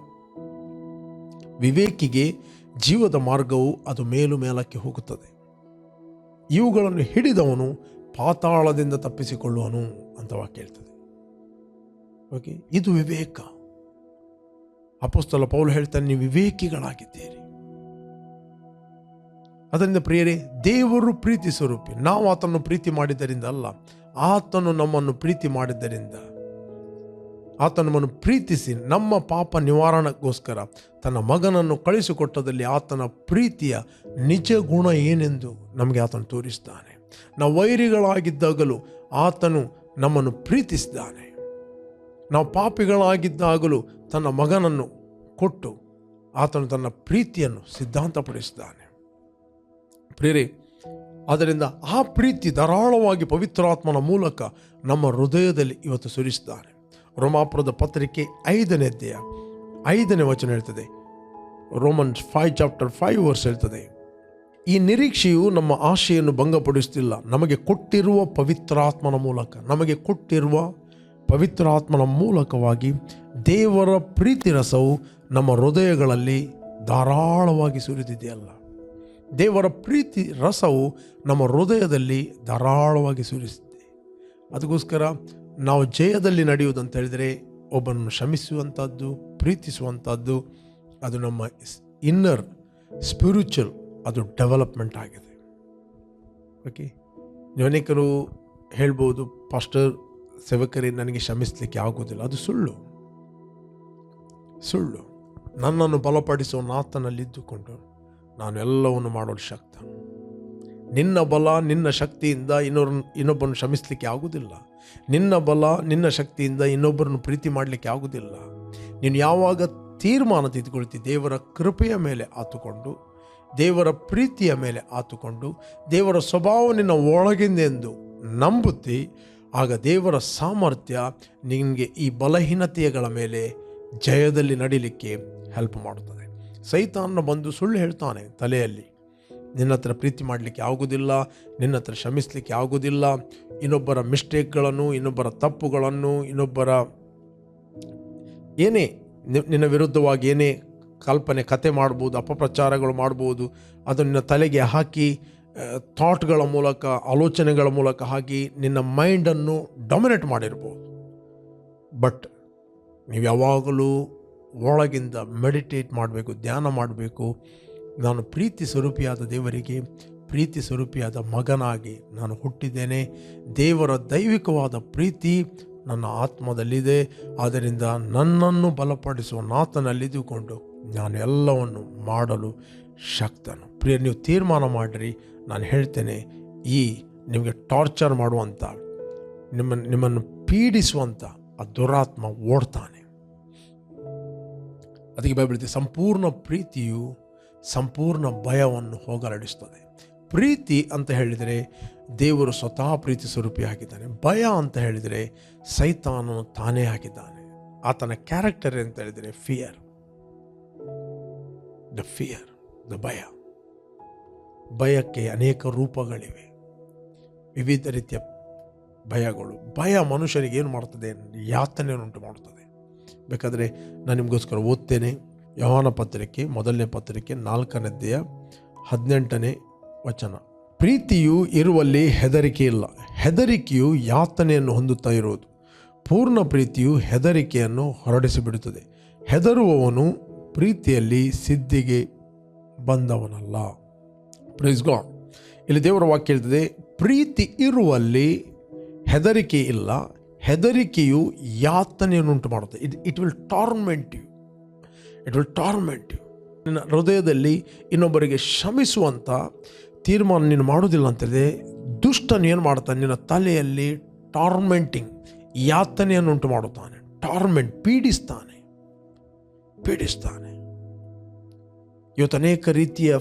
Speaker 1: ವಿವೇಕಿಗೆ ಜೀವದ ಮಾರ್ಗವು ಅದು ಮೇಲು ಮೇಲಕ್ಕೆ ಹೋಗುತ್ತದೆ. ಇವುಗಳನ್ನು ಹಿಡಿದವನು ಪಾತಾಳದಿಂದ ತಪ್ಪಿಸಿಕೊಳ್ಳುವನು ಅಂತ ವಾಕ್ಯ ಹೇಳ್ತದೆ. ಓಕೆ ಇದು ವಿವೇಕ. ಅಪೋಸ್ತಲ ಪೌಲು ಹೇಳ್ತಾನೆ, ನೀವು ವಿವೇಕಿಗಳಾಗಿದ್ದೀರಿ. ಅದರಿಂದ ಪ್ರಿಯರೇ, ದೇವರು ಪ್ರೀತಿ ಸ್ವರೂಪಿ. ನಾವು ಆತನನ್ನು ಪ್ರೀತಿ ಮಾಡಿದ್ದರಿಂದ ಅಲ್ಲ, ಆತನು ನಮ್ಮನ್ನು ಪ್ರೀತಿ ಮಾಡಿದ್ದರಿಂದ. ಆತ ನಮ್ಮನ್ನು ಪ್ರೀತಿಸಿ, ನಮ್ಮ ಪಾಪ ನಿವಾರಣೆಗೋಸ್ಕರ ತನ್ನ ಮಗನನ್ನು ಕಳಿಸಿಕೊಟ್ಟದಲ್ಲಿ ಆತನ ಪ್ರೀತಿಯ ನಿಜ ಗುಣ ಏನೆಂದು ನಮಗೆ ಆತನು ತೋರಿಸ್ತಾನೆ. ನಾವು ವೈರಿಗಳಾಗಿದ್ದಾಗಲೂ ಆತನು ನಮ್ಮನ್ನು ಪ್ರೀತಿಸಿದ್ದಾನೆ. ನಾವು ಪಾಪಿಗಳಾಗಿದ್ದಾಗಲೂ ತನ್ನ ಮಗನನ್ನು ಕೊಟ್ಟು ಆತನು ತನ್ನ ಪ್ರೀತಿಯನ್ನು ಸಿದ್ಧಾಂತಪಡಿಸಿದ್ದಾನೆ. ಪ್ರೇರಿ ಆದ್ದರಿಂದ ಆ ಪ್ರೀತಿ ಧಾರಾಳವಾಗಿ ಪವಿತ್ರಾತ್ಮನ ಮೂಲಕ ನಮ್ಮ ಹೃದಯದಲ್ಲಿ ಇವತ್ತು ಸುರಿಸಿದ್ದಾನೆ ರೋಮಾಪುರದ ಪತ್ರಿಕೆ ಐದನೇ ಅಧ್ಯಾಯ ಐದನೇ ವಚನ ಹೇಳ್ತದೆ. Roman five chapter five verse ಹೇಳ್ತದೆ. ಈ ನಿರೀಕ್ಷೆಯು ನಮ್ಮ ಆಶೆಯನ್ನು ಭಂಗಪಡಿಸುತ್ತಿಲ್ಲ ನಮಗೆ ಕೊಟ್ಟಿರುವ ಪವಿತ್ರಾತ್ಮನ ಮೂಲಕ, ನಮಗೆ ಕೊಟ್ಟಿರುವ ಪವಿತ್ರಾತ್ಮನ ಮೂಲಕವಾಗಿ ದೇವರ ಪ್ರೀತಿ ರಸವು ನಮ್ಮ ಹೃದಯಗಳಲ್ಲಿ ಧಾರಾಳವಾಗಿ ಸುರಿದಿದೆಯಲ್ಲ. ದೇವರ ಪ್ರೀತಿ ರಸವು ನಮ್ಮ ಹೃದಯದಲ್ಲಿ ಧಾರಾಳವಾಗಿ ಸುರಿಸಿದೆ. ಅದಕ್ಕೋಸ್ಕರ ನಾವು ಜಯದಲ್ಲಿ ನಡೆಯುವುದಂತ ಹೇಳಿದರೆ ಒಬ್ಬನನ್ನು ಶ್ರಮಿಸುವಂಥದ್ದು ಪ್ರೀತಿಸುವಂಥದ್ದು ಅದು ನಮ್ಮ ಇನ್ನರ್ ಸ್ಪಿರಿಚುವಲ್ ಅದು ಡೆವಲಪ್ಮೆಂಟ್ ಆಗಿದೆ. ಓಕೆ ಅನೇಕರು ಹೇಳ್ಬೋದು ಪಾಸ್ಟರ್ ಸೇವಕರೇ ನನಗೆ ಶ್ರಮಿಸಲಿಕ್ಕೆ ಆಗೋದಿಲ್ಲ. ಅದು ಸುಳ್ಳು. ಸುಳ್ಳು. ನನ್ನನ್ನು ಬಲಪಡಿಸುವ ನಾತನಲ್ಲಿದ್ದುಕೊಂಡು ನಾನು ಎಲ್ಲವನ್ನು ಮಾಡಲು ಶಕ್ತ. ನಿನ್ನ ಬಲ ನಿನ್ನ ಶಕ್ತಿಯಿಂದ ಇನ್ನೊರ್, ಇನ್ನೊಬ್ಬರನ್ನು ಶ್ರಮಿಸಲಿಕ್ಕೆ ಆಗುವುದಿಲ್ಲ ನಿನ್ನ ಬಲ ನಿನ್ನ ಶಕ್ತಿಯಿಂದ ಇನ್ನೊಬ್ಬರನ್ನು ಪ್ರೀತಿ ಮಾಡಲಿಕ್ಕೆ ಆಗುವುದಿಲ್ಲ ನೀನು ಯಾವಾಗ ತೀರ್ಮಾನ ತೆಗೆದುಕೊಳ್ತಿ, ದೇವರ ಕೃಪೆಯ ಮೇಲೆ ಆತುಕೊಂಡು, ದೇವರ ಪ್ರೀತಿಯ ಮೇಲೆ ಆತುಕೊಂಡು, ದೇವರ ಸ್ವಭಾವ ನಿನ್ನ ಒಳಗಿಂದೆಂದು ನಂಬುತ್ತಿ ಆಗ ದೇವರ ಸಾಮರ್ಥ್ಯ ನಿಮಗೆ ಈ ಬಲಹೀನತೆಗಳ ಮೇಲೆ ಜಯದಲ್ಲಿ ನಡೀಲಿಕ್ಕೆ ಹೆಲ್ಪ್ ಮಾಡುತ್ತದೆ. ಸೈತಾನ ಬಂದು ಸುಳ್ಳು ಹೇಳ್ತಾನೆ ತಲೆಯಲ್ಲಿ. ನಿನ್ನ ಹತ್ರ ಪ್ರೀತಿ ಮಾಡಲಿಕ್ಕೆ ಆಗುವುದಿಲ್ಲ ನಿನ್ನ ಹತ್ರ ಶ್ರಮಿಸಲಿಕ್ಕೆ ಆಗುವುದಿಲ್ಲ ಇನ್ನೊಬ್ಬರ ಮಿಸ್ಟೇಕ್ಗಳನ್ನು, ಇನ್ನೊಬ್ಬರ ತಪ್ಪುಗಳನ್ನು, ಇನ್ನೊಬ್ಬರ ಏನೇ ನಿನ್ನ ವಿರುದ್ಧವಾಗಿ ಏನೇ ಕಲ್ಪನೆ, ಕತೆ ಮಾಡ್ಬೋದು, ಅಪಪ್ರಚಾರಗಳು ಮಾಡ್ಬೋದು ಅದನ್ನು ತಲೆಗೆ ಹಾಕಿ ಥಾಟ್ಗಳ ಮೂಲಕ, ಆಲೋಚನೆಗಳ ಮೂಲಕ ಹಾಕಿ ನಿನ್ನ ಮೈಂಡನ್ನು ಡೊಮಿನೇಟ್ ಮಾಡಿರ್ಬೋದು. ಬಟ್ ನೀವು ಯಾವಾಗಲೂ ಒಳಗಿಂದ ಮೆಡಿಟೇಟ್ ಮಾಡಬೇಕು, ಧ್ಯಾನ ಮಾಡಬೇಕು. ನಾನು ಪ್ರೀತಿ ಸ್ವರೂಪಿಯಾದ ದೇವರಿಗೆ, ಪ್ರೀತಿ ಸ್ವರೂಪಿಯಾದ ಮಗನಾಗಿ ನಾನು ಹುಟ್ಟಿದ್ದೇನೆ. ದೇವರ ದೈವಿಕವಾದ ಪ್ರೀತಿ ನನ್ನ ಆತ್ಮದಲ್ಲಿದೆ. ಆದ್ದರಿಂದ ನನ್ನನ್ನು ಬಲಪಡಿಸುವ ನಾತನಲ್ಲಿದ್ದುಕೊಂಡು ನಾನು ಎಲ್ಲವನ್ನು ಮಾಡಲು ಶಕ್ತನು. ಪ್ರಿಯ ನೀವು ತೀರ್ಮಾನ ಮಾಡಿರಿ. ನಾನು ಹೇಳ್ತೇನೆ, ಈ ನಿಮಗೆ ಟಾರ್ಚರ್ ಮಾಡುವಂಥ ನಿಮ್ಮ, ನಿಮ್ಮನ್ನು ಪೀಡಿಸುವಂಥ ಆ ದುರಾತ್ಮ ಓಡ್ತಾನೆ. ಅದಕ್ಕೆ ಬೈಬಿಡುತ್ತೆ ಸಂಪೂರ್ಣ ಪ್ರೀತಿಯು ಸಂಪೂರ್ಣ ಭಯವನ್ನು ಹೋಗಲಾಡಿಸ್ತದೆ. ಪ್ರೀತಿ ಅಂತ ಹೇಳಿದರೆ ದೇವರು ಸ್ವತಃ ಪ್ರೀತಿ ಸ್ವರೂಪಿ ಹಾಕಿದ್ದಾನೆ. ಭಯ ಅಂತ ಹೇಳಿದರೆ ಸೈತಾನನು ತಾನೇ ಆಗಿದ್ದಾನೆ ಆತನ ಕ್ಯಾರೆಕ್ಟರ್ ಅಂತ ಹೇಳಿದರೆ ಫಿಯರ್ ದ ಫಿಯರ್ ದ ಭಯ. ಭಯಕ್ಕೆ ಅನೇಕ ರೂಪಗಳಿವೆ. ವಿವಿಧ ರೀತಿಯ ಭಯಗಳು. ಭಯ ಮನುಷ್ಯರಿಗೆ ಏನು ಮಾಡ್ತದೆ? ಯಾತನೆಯನ್ನುಂಟು ಮಾಡುತ್ತದೆ ಬೇಕಾದರೆ ನಾನು ನಿಮಗೋಸ್ಕರ ಓದ್ತೇನೆ. ಯವಾನ ಪತ್ರಿಕೆ ಮೊದಲನೇ ಪತ್ರಿಕೆ ನಾಲ್ಕನೇದ್ದೆಯ ಹದಿನೆಂಟನೇ ವಚನ. ಪ್ರೀತಿಯು ಇರುವಲ್ಲಿ ಹೆದರಿಕೆ ಇಲ್ಲ. ಹೆದರಿಕೆಯು ಯಾತನೆಯನ್ನು ಹೊಂದುತ್ತಾ ಇರುವುದು. ಪೂರ್ಣ ಪ್ರೀತಿಯು ಹೆದರಿಕೆಯನ್ನು ಹೊರಡಿಸಿಬಿಡುತ್ತದೆ. ಹೆದರುವವನು ಪ್ರೀತಿಯಲ್ಲಿ ಸಿದ್ಧಿಗೆ ಬಂದವನಲ್ಲ. ಪ್ರೈಸ್ ಗಾಡ್ ಇಲ್ಲಿ ದೇವರ ವಾಕ್ಯ ಹೇಳ್ತದೆ, ಪ್ರೀತಿ ಇರುವಲ್ಲಿ ಹೆದರಿಕೆ ಇಲ್ಲ, ಹೆದರಿಕೆಯು ಯಾತನೆಯನ್ನುಂಟು ಮಾಡುತ್ತೆ. It it will torment you it will torment you ನಿನ್ನ ಹೃದಯದಲ್ಲಿ ಇನ್ನೊಬ್ಬರಿಗೆ ಶ್ರಮಿಸುವಂಥ ತೀರ್ಮಾನ ನೀನು ಮಾಡೋದಿಲ್ಲ ಅಂತಂದರೆ ದುಷ್ಟನು ಏನು ಮಾಡ್ತಾನೆ? ನಿನ್ನ ತಲೆಯಲ್ಲಿ ಟಾರ್ಮೆಂಟಿಂಗ್ ಯಾತನೆಯನ್ನುಂಟು ಮಾಡುತ್ತಾನೆ. ಟಾರ್ಮೆಂಟ್ ಪೀಡಿಸ್ತಾನೆ. ಪೀಡಿಸ್ತಾನೆ. ಇವತ್ತು ಅನೇಕ ರೀತಿಯ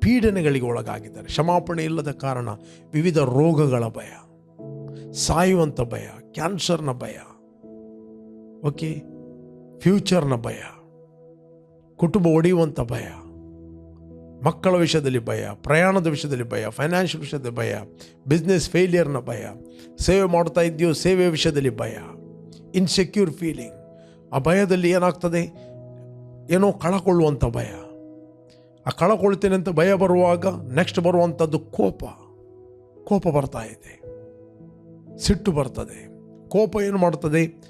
Speaker 1: ಪೀಡನೆಗಳಿಗೆ ಒಳಗಾಗಿದ್ದಾರೆ. ಕ್ಷಮಾಪಣೆ ಇಲ್ಲದ ಕಾರಣ ವಿವಿಧ ರೋಗಗಳ ಭಯ ಸಾಯುವಂಥ ಭಯ, ಕ್ಯಾನ್ಸರ್ನ ಭಯ ಓಕೆ ಫ್ಯೂಚರ್ನ ಭಯ, ಕುಟುಂಬ ಒಡೆಯುವಂಥ ಭಯ, ಮಕ್ಕಳ ವಿಷಯದಲ್ಲಿ ಭಯ, ಪ್ರಯಾಣದ ವಿಷಯದಲ್ಲಿ ಭಯ ಫೈನಾನ್ಷಿಯಲ್ ವಿಷಯದಲ್ಲಿ ಭಯ ಬಿಸ್ನೆಸ್ ಫೇಲಿಯರ್ನ ಭಯ, ಸೇವೆ ಮಾಡ್ತಾ ಇದ್ದೀಯೋ ಸೇವೆ ವಿಷಯದಲ್ಲಿ ಭಯ ಇನ್ಸೆಕ್ಯೂರ್ ಫೀಲಿಂಗ್ ಆ ಭಯದಲ್ಲಿ ಏನಾಗ್ತದೆ? ಏನೋ ಕಳಕೊಳ್ಳುವಂಥ ಭಯ. ಆ ಕಳಕೊಳ್ತೇನೆ ಅಂತ ಭಯ ಬರುವಾಗ ನೆಕ್ಸ್ಟ್ ಬರುವಂಥದ್ದು ಕೋಪ. ಕೋಪ ಬರ್ತಾ ಇದೆ. ಸಿಟ್ಟು ಬರ್ತದೆ. ಕೋಪ ಏನು ಮಾಡ್ತದೆ?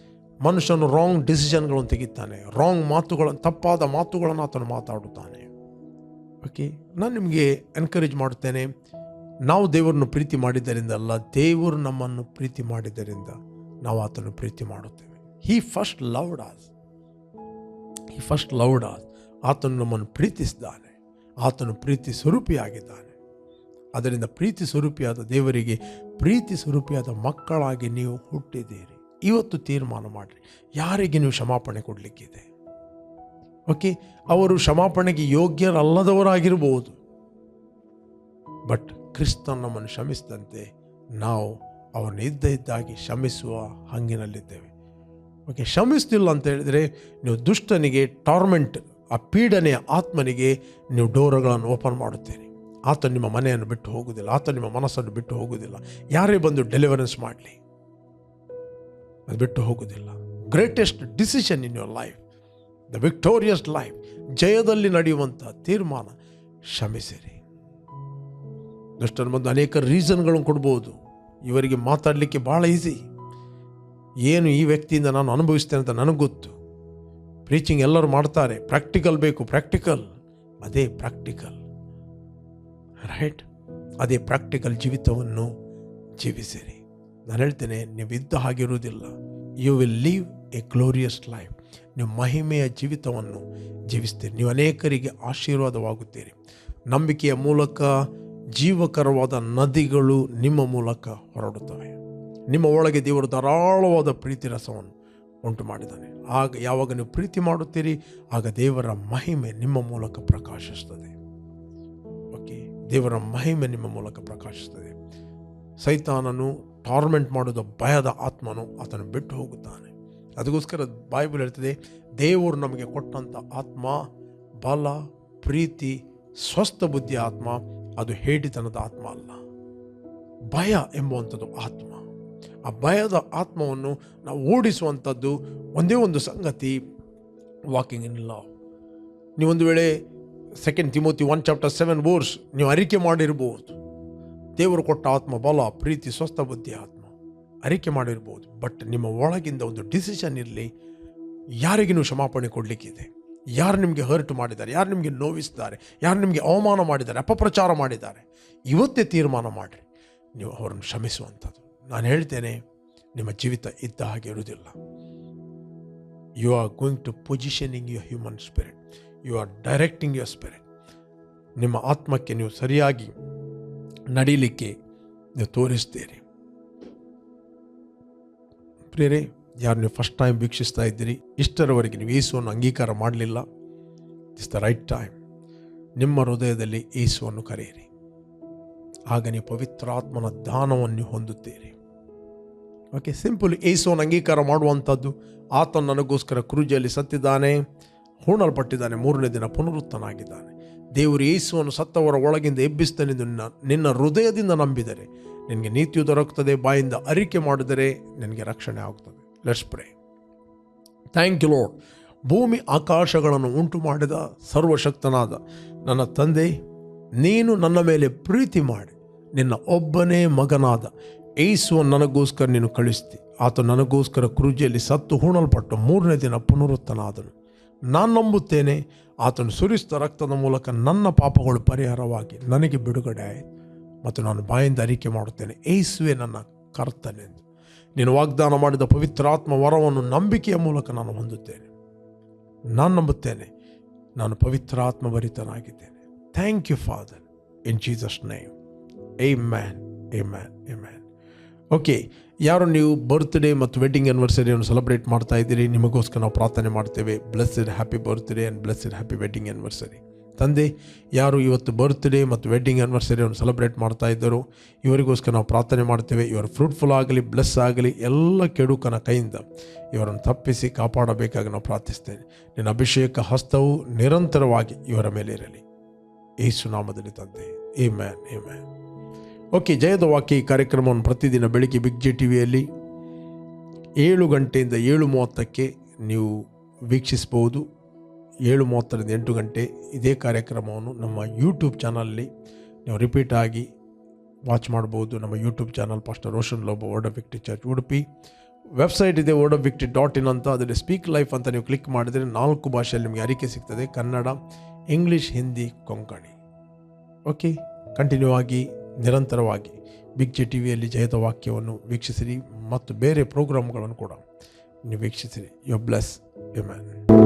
Speaker 1: ಮನುಷ್ಯನು ರಾಂಗ್ ಡಿಸಿಷನ್ಗಳನ್ನು ತೆಗಿತಾನೆ. ರಾಂಗ್ ಮಾತುಗಳನ್ನು ತಪ್ಪಾದ ಮಾತುಗಳನ್ನು ಆತನು ಮಾತಾಡುತ್ತಾನೆ. ಓಕೆ ನಾನು ನಿಮಗೆ ಎನ್ಕರೇಜ್ ಮಾಡುತ್ತೇನೆ ನಾವು ದೇವರನ್ನು ಪ್ರೀತಿ ಮಾಡಿದ್ದರಿಂದ ಅಲ್ಲ, ದೇವರು ನಮ್ಮನ್ನು ಪ್ರೀತಿ ಮಾಡಿದ್ದರಿಂದ ನಾವು ಆತನು ಪ್ರೀತಿ ಮಾಡುತ್ತೇವೆ. He first loved us he first loved us ಆತನು ನಮ್ಮನ್ನು ಪ್ರೀತಿಸಿದ್ದಾನೆ. ಆತನು ಪ್ರೀತಿ ಸ್ವರೂಪಿಯಾಗಿದ್ದಾನೆ. ಅದರಿಂದ ಪ್ರೀತಿ ಸ್ವರೂಪಿಯಾದ ದೇವರಿಗೆ ಪ್ರೀತಿ ಸ್ವರೂಪಿಯಾದ ಮಕ್ಕಳಾಗಿ ನೀವು ಹುಟ್ಟಿದ್ದೀರಿ. ಇವತ್ತು ತೀರ್ಮಾನ ಮಾಡಿರಿ. ಯಾರಿಗೆ ನೀವು ಕ್ಷಮಾಪಣೆ ಕೊಡಲಿಕ್ಕಿದೆ? ಓಕೆ ಅವರು ಕ್ಷಮಾಪಣೆಗೆ ಯೋಗ್ಯರಲ್ಲದವರಾಗಿರ್ಬೋದು. ಬಟ್ ಕ್ರಿಸ್ತನ್ ನಮ್ಮನ್ನು ಕ್ಷಮಿಸಿದಂತೆ ನಾವು ಅವರನ್ನು ಇದ್ದ ಇದ್ದಾಗಿ ಕ್ಷಮಿಸುವ ಹಂಗಿನಲ್ಲಿದ್ದೇವೆ. ಓಕೆ ಕ್ಷಮಿಸ್ತಿಲ್ಲ ಅಂತ ಹೇಳಿದರೆ ನೀವು ದುಷ್ಟನಿಗೆ ಟಾರ್ಮೆಂಟ್ ಆ ಪೀಡನೆಯ ಆತ್ಮನಿಗೆ ನೀವು ಡೋರ್ಗಳನ್ನು ಓಪನ್ ಮಾಡುತ್ತೀರಿ. ಆತ ನಿಮ್ಮ ಮನೆಯನ್ನು ಬಿಟ್ಟು ಹೋಗುವುದಿಲ್ಲ ಆತ ನಿಮ್ಮ ಮನಸ್ಸನ್ನು ಬಿಟ್ಟು ಹೋಗುವುದಿಲ್ಲ. ಯಾರೇ ಬಂದು ಡೆಲಿವರೆನ್ಸ್ ಮಾಡಲಿ, ಅದು ಬಿಟ್ಟು ಹೋಗುವುದಿಲ್ಲ. Greatest decision in your life, the victorious life, ಜಯದಲ್ಲಿ ನಡೆಯುವಂಥ ತೀರ್ಮಾನ ಕ್ಷಮಿಸಿರಿ. ದುಷ್ಟನ ಬಂದು ಅನೇಕ ರೀಸನ್ಗಳನ್ನು ಕೊಡ್ಬೋದು. ಇವರಿಗೆ ಮಾತಾಡಲಿಕ್ಕೆ ಭಾಳ ಈಸಿ. ಏನು ಈ ವ್ಯಕ್ತಿಯಿಂದ ನಾನು ಅನುಭವಿಸ್ತೇನೆ ಅಂತ ನನಗೆ ಗೊತ್ತು. ಪ್ರೀಚಿಂಗ್ ಎಲ್ಲರೂ ಮಾಡ್ತಾರೆ. ಪ್ರಾಕ್ಟಿಕಲ್ ಬೇಕು ಪ್ರಾಕ್ಟಿಕಲ್ ಅದೇ ಪ್ರಾಕ್ಟಿಕಲ್ ರೈಟ್ ಅದೇ ಪ್ರಾಕ್ಟಿಕಲ್ ಜೀವಿತವನ್ನು ಜೀವಿಸಿರಿ. ನಾನು ಹೇಳ್ತೇನೆ, ನೀವು ಇದ್ದ ಹಾಗಿರುವುದಿಲ್ಲ you will live a glorious life ನೀವು ಮಹಿಮೆಯ ಜೀವಿತವನ್ನು ಜೀವಿಸ್ತೀರಿ. ನೀವು ಅನೇಕರಿಗೆ ಆಶೀರ್ವಾದವಾಗುತ್ತೀರಿ. ನಂಬಿಕೆಯ ಮೂಲಕ, ಜೀವಕರವಾದ ನದಿಗಳು ನಿಮ್ಮ ಮೂಲಕ ಹೊರಡುತ್ತವೆ. ನಿಮ್ಮ ಒಳಗೆ ದೇವರು ಧಾರಾಳವಾದ ಪ್ರೀತಿ ರಸವನ್ನು ಉಂಟು ಮಾಡಿದ್ದಾನೆ. ಆಗ ಯಾವಾಗ ನೀವು ಪ್ರೀತಿ ಮಾಡುತ್ತೀರಿ, ಆಗ ದೇವರ ಮಹಿಮೆ ನಿಮ್ಮ ಮೂಲಕ ಪ್ರಕಾಶಿಸ್ತದೆ ಓಕೆ, ದೇವರ ಮಹಿಮೆ ನಿಮ್ಮ ಮೂಲಕ ಪ್ರಕಾಶಿಸ್ತದೆ ಸೈತಾನನು ಟಾರ್ಮೆಂಟ್ ಮಾಡೋದು ಭಯದ ಆತ್ಮನು ಆತನು ಬಿಟ್ಟು ಹೋಗುತ್ತಾನೆ. ಅದಕ್ಕೋಸ್ಕರ ಬೈಬಲ್ ಹೇಳ್ತದೆ, ದೇವರು ನಮಗೆ ಕೊಟ್ಟಂಥ ಆತ್ಮ ಬಲ, ಪ್ರೀತಿ, ಸ್ವಸ್ಥ ಬುದ್ಧಿ ಆತ್ಮ, ಅದು ಹೇಡಿತನದ ಆತ್ಮ ಅಲ್ಲ. ಭಯ ಎಂಬುವಂಥದ್ದು ಆತ್ಮ. ಆ ಭಯದ ಆತ್ಮವನ್ನು ನಾವು ಓಡಿಸುವಂಥದ್ದು ಒಂದೇ ಒಂದು ಸಂಗತಿ ವಾಕಿಂಗ್ ಇನ್ ಲಾ ನೀವೊಂದು ವೇಳೆ second Timothy one chapter seven verse ನೀವು ಅರಿಕೆ ಮಾಡಿರ್ಬೋದು. ದೇವರು ಕೊಟ್ಟ ಆತ್ಮ ಬಲ, ಪ್ರೀತಿ, ಸ್ವಸ್ಥ ಬುದ್ಧಿ, ಆತ್ಮ. ಅರಿಕೆ ಮಾಡಿರ್ಬೋದು. ಬಟ್ ನಿಮ್ಮ ಒಳಗಿಂದ ಒಂದು ಡಿಸಿಷನ್ ಇರಲಿ. ಯಾರಿಗಿನೂ ಕ್ಷಮಾಪಣೆ ಕೊಡಲಿಕ್ಕಿದೆ. ಯಾರು ನಿಮಗೆ ಹರ್ಟ್ ಮಾಡಿದ್ದಾರೆ, ಯಾರು ನಿಮಗೆ ನೋವಿಸ್ತಾರೆ, ಯಾರು ನಿಮಗೆ ಅವಮಾನ ಮಾಡಿದ್ದಾರೆ, ಅಪಪ್ರಚಾರ ಮಾಡಿದ್ದಾರೆ, ಇವತ್ತೇ ತೀರ್ಮಾನ ಮಾಡಿರಿ. ನೀವು ಅವರನ್ನು ಕ್ಷಮಿಸುವಂಥದ್ದು. ನಾನು ಹೇಳ್ತೇನೆ, ನಿಮ್ಮ ಜೀವಿತ ಇದ್ದ ಹಾಗೆ ಇರುವುದಿಲ್ಲ. You are going to positioning your human spirit you are directing your spirit ನಿಮ್ಮ ಆತ್ಮಕ್ಕೆ ನೀವು ಸರಿಯಾಗಿ ನಡೀಲಿಕ್ಕೆ ನೀವು ತೋರಿಸ್ತೀರಿ. ಪ್ರೇರೆ ಯಾರು ನೀವು ಫಸ್ಟ್ ಟೈಮ್ ವೀಕ್ಷಿಸ್ತಾ ಇದ್ದೀರಿ, ಇಷ್ಟರವರೆಗೆ ನೀವು ಏಸುವನ್ನು ಅಂಗೀಕಾರ ಮಾಡಲಿಲ್ಲ. ಇಟ್ಸ್ ದ ರೈಟ್ ಟೈಮ್ ನಿಮ್ಮ ಹೃದಯದಲ್ಲಿ ಏಸುವನ್ನು ಕರೆಯಿರಿ. ಆಗ ನೀವು ಪವಿತ್ರಾತ್ಮನ ದಾನವನ್ನು ಹೊಂದುತ್ತೀರಿ. ಓಕೆ ಸಿಂಪಲ್ ಏಸುವನ್ನು ಅಂಗೀಕಾರ ಮಾಡುವಂಥದ್ದು. ಆತ ನನಗೋಸ್ಕರ ಕ್ರೂಜಿಯಲ್ಲಿ ಸತ್ತಿದ್ದಾನೆ, ಹೂಣಲ್ಪಟ್ಟಿದ್ದಾನೆ, ಮೂರನೇ ದಿನ ಪುನರುತ್ತನಾಗಿದ್ದಾನೆ. ದೇವರು ಯೇಸುವನ್ನು ಸತ್ತವರ ಒಳಗಿಂದ ಎಬ್ಬಿಸ್ತಾನೆಂದು ನಿನ್ನ ನಿನ್ನ ಹೃದಯದಿಂದ ನಂಬಿದರೆ, ನಿನಗೆ ನೀತಿಯು ದೊರಕುತ್ತದೆ, ಬಾಯಿಂದ ಅರಿಕೆ ಮಾಡಿದರೆ ನಿನಗೆ ರಕ್ಷಣೆ ಆಗುತ್ತದೆ. Let's pray thank you Lord ಭೂಮಿ ಆಕಾಶಗಳನ್ನು ಉಂಟು ಮಾಡಿದ ಸರ್ವಶಕ್ತನಾದ ನನ್ನ ತಂದೆ, ನೀನು ನನ್ನ ಮೇಲೆ ಪ್ರೀತಿ ಮಾಡಿ, ನಿನ್ನ ಒಬ್ಬನೇ ಮಗನಾದ ಏಸುವನ್ನು ನನಗೋಸ್ಕರ ನೀನು ಕಳಿಸ್ತಿ ಆತ ನನಗೋಸ್ಕರ ಕೃಜಿಯಲ್ಲಿ ಸತ್ತು ಹೂಣಲ್ಪಟ್ಟು ಮೂರನೇ ದಿನ ಪುನರುತ್ತನಾದನು ನಾನು ನಂಬುತ್ತೇನೆ, ಆತನು ಸುರಿಸಿದ ರಕ್ತದ ಮೂಲಕ ನನ್ನ ಪಾಪಗಳು ಪರಿಹಾರವಾಗಿ ನನಗೆ ಬಿಡುಗಡೆ ಆಯಿತು. ಮತ್ತು ನಾನು ಬಾಯಿಂದ ಅರಿಕೆ ಮಾಡುತ್ತೇನೆ, ಏಸುವೆ ನನ್ನ ಕರ್ತನೆಂದು. ನೀನು ವಾಗ್ದಾನ ಮಾಡಿದ ಪವಿತ್ರಾತ್ಮ ವರವನ್ನು ನಂಬಿಕೆಯ ಮೂಲಕ ನಾನು ಹೊಂದುತ್ತೇನೆ. ನಾನು ನಂಬುತ್ತೇನೆ, ನಾನು ಪವಿತ್ರಾತ್ಮ ಭರಿತನಾಗಿದ್ದೇನೆ thank you Father in Jesus name amen amen amen okay, ಯಾರು ನೀವು ಬರ್ತ್ಡೇ ಮತ್ತು ವೆಡ್ಡಿಂಗ್ ಆ್ಯನಿವರ್ಸರಿಯನ್ನು ಸೆಲೆಬ್ರೇಟ್ ಮಾಡ್ತಾ ಇದ್ದೀರಿ, ನಿಮಗೋಸ್ಕರ ನಾವು ಪ್ರಾರ್ಥನೆ ಮಾಡ್ತೇವೆ. Blessed happy birthday and blessed happy wedding anniversary ತಂದೆ, ಯಾರು ಇವತ್ತು ಬರ್ತ್ಡೇ ಮತ್ತು ವೆಡ್ಡಿಂಗ್ ಆ್ಯನಿವರ್ಸರಿಯನ್ನು ಸೆಲೆಬ್ರೇಟ್ ಮಾಡ್ತಾ ಇದ್ದರು, ಇವರಿಗೋಸ್ಕರ ನಾವು ಪ್ರಾರ್ಥನೆ ಮಾಡ್ತೇವೆ. ಇವರು ಫ್ರೂಟ್ಫುಲ್ ಆಗಲಿ ಬ್ಲೆಸ್ ಆಗಲಿ, ಎಲ್ಲ ಕೆಡುಕನ ಕೈಯಿಂದ ಇವರನ್ನು ತಪ್ಪಿಸಿ ಕಾಪಾಡಬೇಕಾಗಿ ನಾವು ಪ್ರಾರ್ಥಿಸ್ತೇನೆ. ನಿನ್ನ ಅಭಿಷೇಕ ಹಸ್ತವು ನಿರಂತರವಾಗಿ ಇವರ ಮೇಲೆ ಇರಲಿ. ಏಸು ನಾಮದಲ್ಲಿ ತಂದೆ. ಏ ಮ್ಯಾನ್ ಏ ಮ್ಯಾನ್ ಓಕೆ ಜಯದ ವಾಕ್ಯ ಈ ಕಾರ್ಯಕ್ರಮವನ್ನು ಪ್ರತಿದಿನ ಬೆಳಿಗ್ಗೆ ಬಿಗ್ ಜೆ ಟಿ ವಿಯಲ್ಲಿ ಏಳು ಗಂಟೆಯಿಂದ ಏಳು ಮೂವತ್ತಕ್ಕೆ ನೀವು ವೀಕ್ಷಿಸಬಹುದು. ಏಳು ಮೂವತ್ತರಿಂದ ಎಂಟು ಗಂಟೆ ಇದೇ ಕಾರ್ಯಕ್ರಮವನ್ನು ನಮ್ಮ ಯೂಟ್ಯೂಬ್ ಚಾನಲ್ಲಿ ನೀವು ರಿಪೀಟ್ ಆಗಿ ವಾಚ್ ಮಾಡ್ಬೋದು ನಮ್ಮ YouTube channel pastor Roshan Lobo word of victory church Udupi website ಇದೆ word of victory dot in ಅಂತ, ಅದರಲ್ಲಿ ಸ್ಪೀಕ್ ಲೈಫ್ ಅಂತ ನೀವು ಕ್ಲಿಕ್ ಮಾಡಿದರೆ ನಾಲ್ಕು ಭಾಷೆಯಲ್ಲಿ ನಿಮಗೆ ಅರಿಕೆ ಸಿಗ್ತದೆ. Kannada English Hindi Konkani okay continue ಆಗಿ ನಿರಂತರವಾಗಿ ಬಿಗ್ ಜೆ ಟಿ ವಿಯಲ್ಲಿ ಜಯದ ವಾಕ್ಯವನ್ನು ವೀಕ್ಷಿಸಿರಿ ಮತ್ತು ಬೇರೆ ಪ್ರೋಗ್ರಾಮ್ಗಳನ್ನು ಕೂಡ ನೀವು ವೀಕ್ಷಿಸಿರಿ. You bless you man